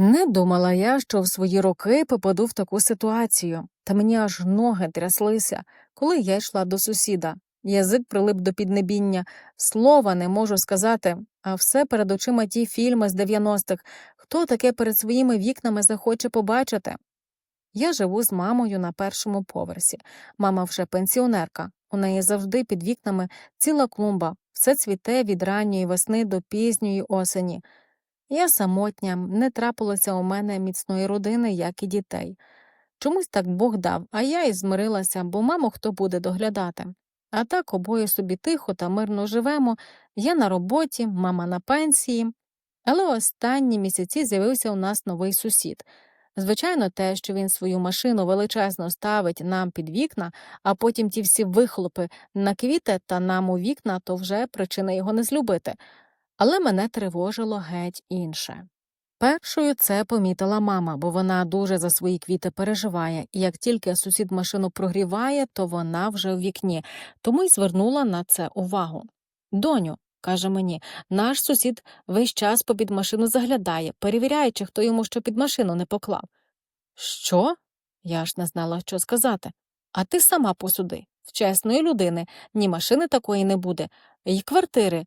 Не думала я, що в свої роки попаду в таку ситуацію, та мені аж ноги тряслися, коли я йшла до сусіда. Язик прилип до піднебіння, слова не можу сказати, а все перед очима ті фільми з 90-х. Хто таке перед своїми вікнами захоче побачити? Я живу з мамою на першому поверсі. Мама вже пенсіонерка. У неї завжди під вікнами ціла клумба, все цвіте від ранньої весни до пізньої осені. Я самотня, не трапилося у мене міцної родини, як і дітей. Чомусь так Бог дав, а я і змирилася, бо маму хто буде доглядати. А так обоє собі тихо та мирно живемо, я на роботі, мама на пенсії. Але останні місяці з'явився у нас новий сусід. Звичайно, те, що він свою машину величезно ставить нам під вікна, а потім ті всі вихлопи на квіти та нам у вікна, то вже причина його не злюбити. Але мене тривожило геть інше. Першою це помітила мама, бо вона дуже за свої квіти переживає, і як тільки сусід машину прогріває, то вона вже в вікні, тому й звернула на це увагу. Доню, каже мені, наш сусід весь час попід машину заглядає, перевіряє, чи хто йому що під машину не поклав. Що? Я ж не знала, що сказати. А ти сама посуди. В чесної людини ні машини такої не буде, й квартири